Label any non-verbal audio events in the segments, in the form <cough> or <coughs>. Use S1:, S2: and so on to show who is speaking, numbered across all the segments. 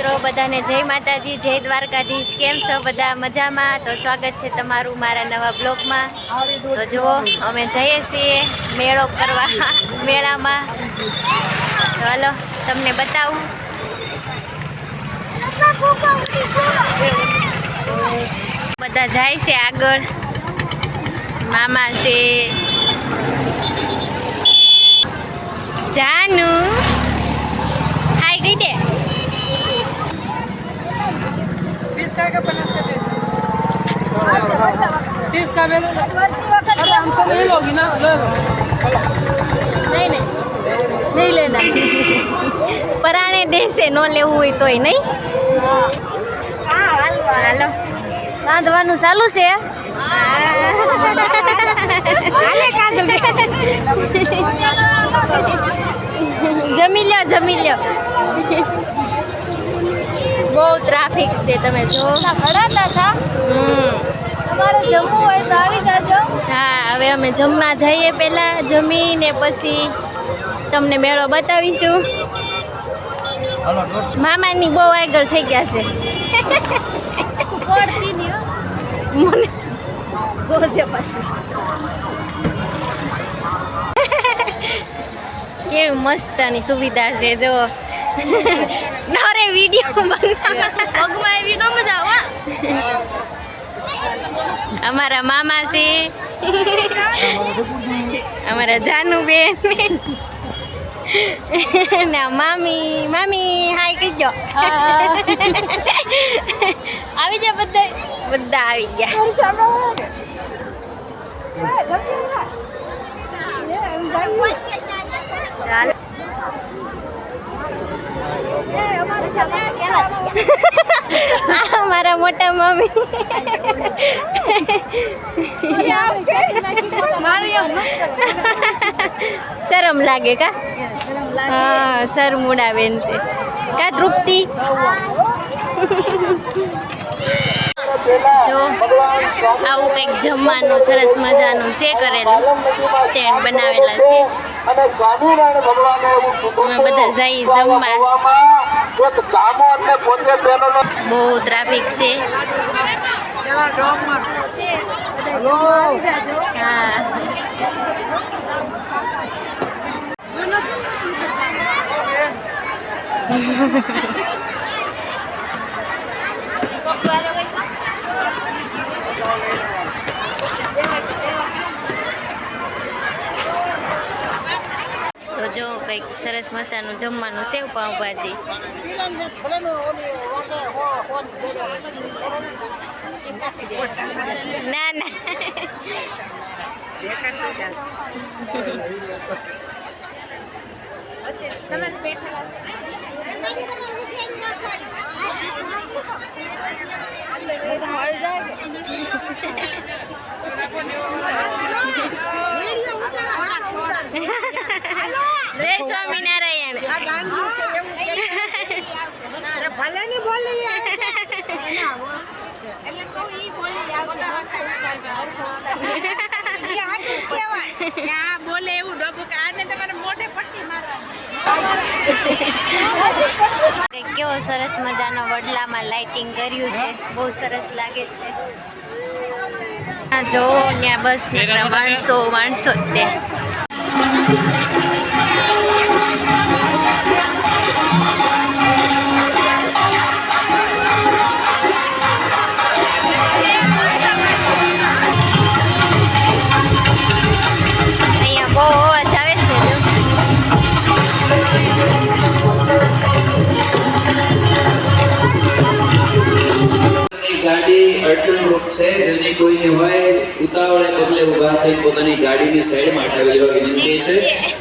S1: મિત્રો, બધાને જય માતાજી, જય દ્વારકાધીશ. કેમ છો બધા? મજામાં? તો સ્વાગત છે તમારું મારા નવા બ્લોગમાં. તો જુઓ, અમે જઈએ છીએ મેળો કરવા <laughs> મેળામાં. તો તમને બતાવું. બધા જાય છે આગળ. મામા છે
S2: तीस का ले लो अरे हमसे नहीं लोगी ना ले लो
S1: નહીં નહીં નહીં લેના પરાણે દેશે ન લેવું હોય તોય નહીં હાલો રાંધવાનું ચાલુ છે જમી લ્યો જમી લ્યો બહુ ટ્રાફિક છે તમે જો
S3: ખડાતા હતા
S1: હમ
S3: તમારે જમવું હોય તો આવી જાજો.
S1: હા હવે અમે જમવા જઈએ પહેલા જમીને પછી તમને મેળો બતાવીશું. મામાની બહુ આગળ થઈ ગયા છે. મને
S3: જોજે પાછું.
S1: કેવી મસ્તની સુવિધા છે જો નરે વીડિયો
S3: પગમાં એવી ન મજા આવે.
S1: અમારા મામા છે. અમારા જાનુબેન. ના, મામી મામી, હાય કહીજો.
S3: આવી જા બધા.
S1: બધા આવી ગયા. મારા મોટા મમ્મી. શરમ લાગે કા? હા સર બેન છે. કા તૃપ્તિ? જો, આવું કંઈક જમવાનું સરસ મજાનું છે કરેલું સ્ટેન્ડ બનાવેલા છે.
S4: અને સ્વામિનારાયણ ભગવાને એવું કીધું
S1: બધા જઈએ જમવા.
S4: એક ચામો અને પોતે પેલો
S1: બહુ ટ્રાફિક છે. હા. તો <laughs> જો કંઈક સરસ મસાનું જમવાનું સેવ પાઉંભાજી. ના ના. જય સ્વામિનારાયણ
S3: ભલે ની બોલી બોલે એવું ડોબું કે આને તમારે મોઢે પટ્ટી
S1: કંઈક કેવો સરસ મજાનો વડલામાં લાઇટિંગ કર્યું છે. બહુ સરસ લાગે છે. આ જો ત્યાં બસ નીકળ્યા માણસો માણસો જ તે
S5: ઊભા થઈ પોતાની ગાડીની સાઈડમાં હટાવી લેવા વિનંતી છે.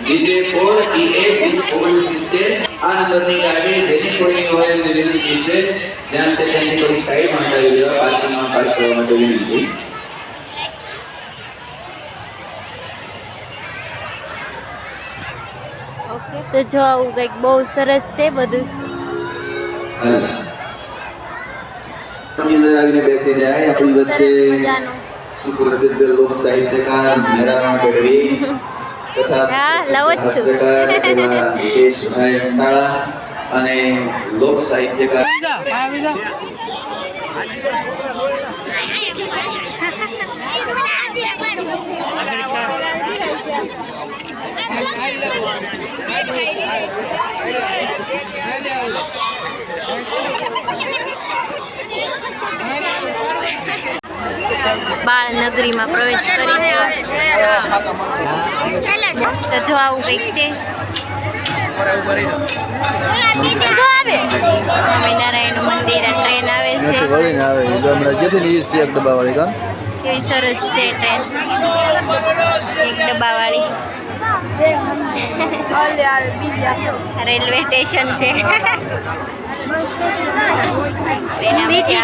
S5: જીજે ફોર ડીએ વીસ ઓગણસિત્તેર આ નંબરની ગાડી જેની કોઈની હોય એમને વિનંતી છે. જ્યાં છે તેની કોઈ સાઈડમાં હટાવી લેવા પાર્કિંગમાં પાર્ક કરવા માટે વિનંતી.
S1: તો જો આવું કંઈક બહુ સરસ છે બધું.
S5: અંદર આવીને બેસી જાય આપણી વચ્ચે સુપ્રસિદ્ધ લોક સાહિત્યકાર મેરાણ ગઢવી તથા. <laughs> હાસ્યકાર <laughs> એવા મુકેશભાઈ અંબાળા અને લોક સાહિત્યકાર <laughs>
S6: બાળ નગરીમાં પ્રવેશ કરીશું તો જો આવું કંઈક છે. સ્વામિનારાયણનું મંદિર આ ટ્રેન આવે છે. કેવી સરસ છે ટ્રેન એક ડબ્બાવાળી. રેલવે સ્ટેશન છે. બીજી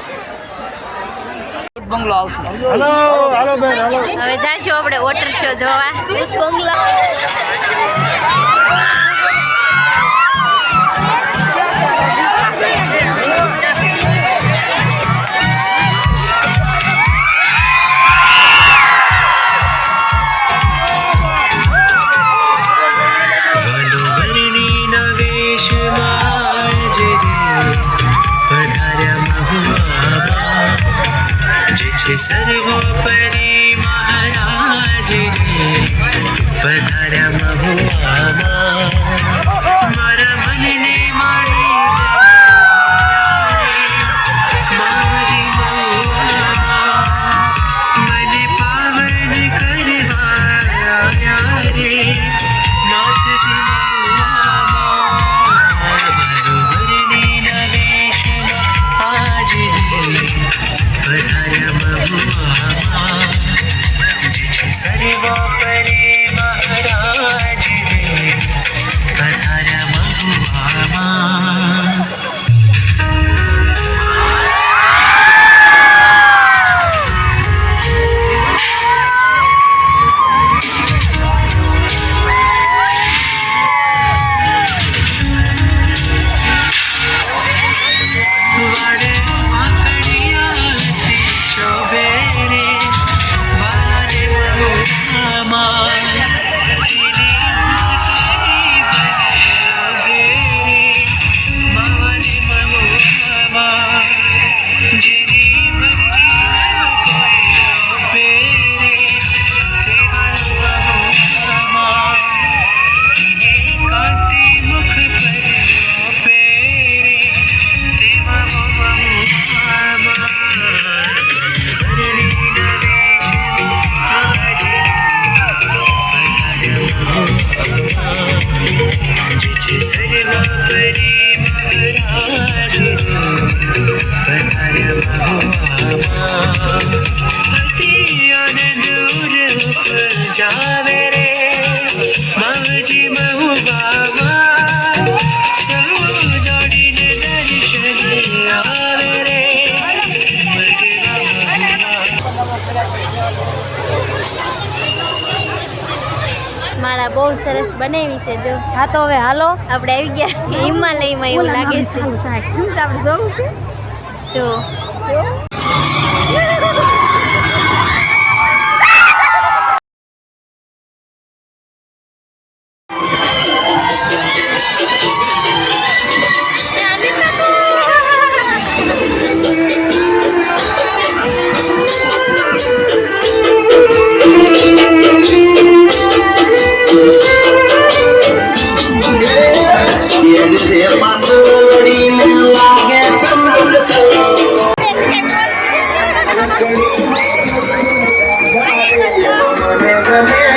S1: બંગલો આવશે.
S6: હવે જાશું આપણે વોટર શો જોવા. બંગલા બહુ સરસ બનાવી છે જો. હા તો હવે હાલો આપણે આવી ગયા. હિમાલયમાં એવું લાગે છે.
S4: આપણે જવું છે.
S6: જો.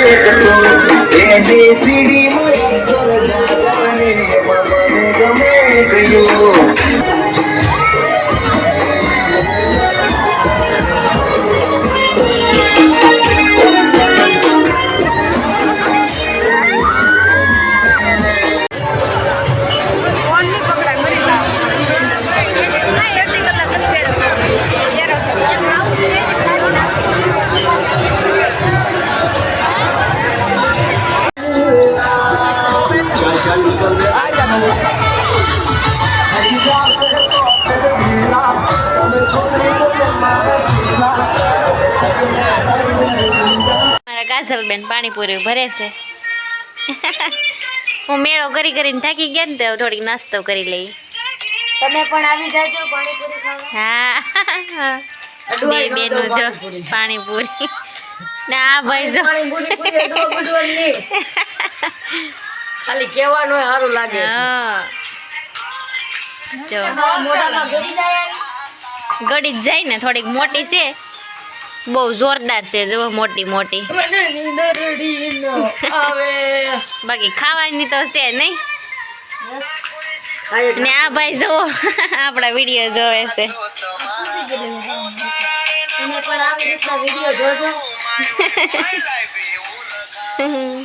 S4: Yes, you ABCD.
S1: કાજલબેન પાણીપુરી ભરે છે. હું મેળો કરી કરીને થાકી ગયા ને તો થોડીક નાસ્તો કરી લઈ.
S2: તમે પણ આવી જાજો પાણીપુરી ખાવા.
S1: હા બે બેનો જો પાણીપુરી. ને આ ભાઈ જો.
S2: ખાલી કહેવાનું સારું લાગે.
S1: હા. જો.
S2: ગળી
S1: જ જાય ને થોડીક મોટી છે. બહુ જોરદાર છે જો મોટી મોટી. બાકી ખાવાની તો છે નહીં. ને આ ભાઈ જુઓ આપણા વીડિયો જોવે છે.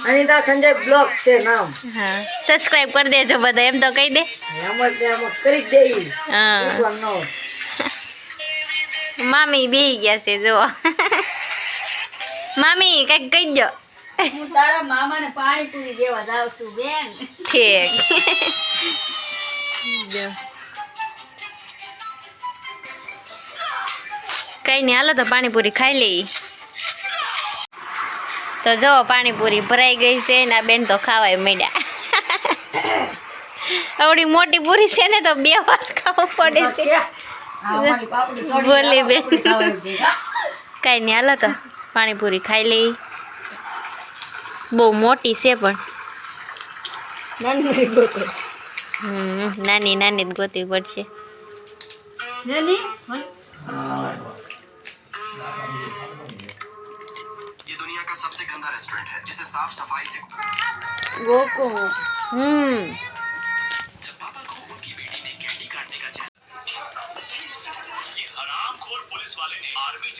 S2: અનિતા સંજય બ્લોગ નામ.
S1: હા સબસ્ક્રાઇબ કરી દેજો બધા એમ તો કહી દે.
S2: એમ જ કરી દે
S1: હા. મામી બેહી ગયા છે જો મામી કંઈક કહી દો
S2: હું તારા મામાને પાણીપુરી દેવા જાઉં છું બેન.
S1: ઠીક. જો કઈ નહીં હાલો તો પાણીપુરી ખાઈ લઈ. તો જો પાણીપુરી ભરાઈ ગઈ છે ને આ બેન તો ખાવાય માંડ્યા <coughs> આવડી મોટી પૂરી છે ને તો બે વાર ખાવું પડે છે. બોલી બેન. કાંઈ નહીં હાલો તો પાણીપુરી ખાઈ લઈ બહુ મોટી છે પણ
S2: નાની નાની ગોતો.
S1: હમ નાની નાની જ ગોતવી પડશે
S2: નાની? બોલ. ગોકુળ.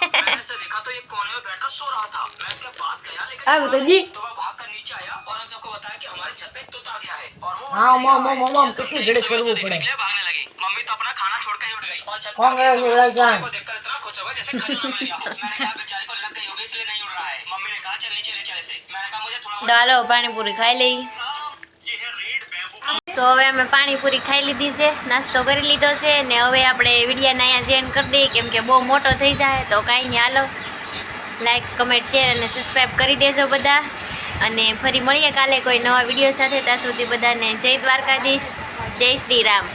S2: નાની ખાતી મોટી ખાવ તો મારે ત્રણ વાર ખાવી પડે
S1: હમ મોટી બહુ છે
S2: નાની હોય ને ખાવાની મજા આવે
S1: હમ મોઢામાં આખી આવી જાય ને આ એ આવે નહીં
S2: આવે તો જી હા મમ મમ મમ કેટલી ઘડી કરવું પડે કોણ ગયો છે લઈ જાય
S1: તો હાલો પાણીપુરી ખાઈ લઈ તો હવે અમે પાણીપુરી ખાઈ લીધી છે, નાસ્તો કરી લીધો છે ને હવે આપણે વિડીયાને અહીંયા જેન કરી દઈએ, કેમ કે બહુ મોટો થઈ જાય, તો કાંઈ નહીં, હાલો. લાઈક કમેન્ટ શેર અને સબસ્ક્રાઈબ કરી દેજો બધા. અને ફરી મળીએ કાલે કોઈ નવા વીડિયો સાથે, ત્યાં સુધી બધાને જય દ્વારકાધીશ, જય શ્રી રામ.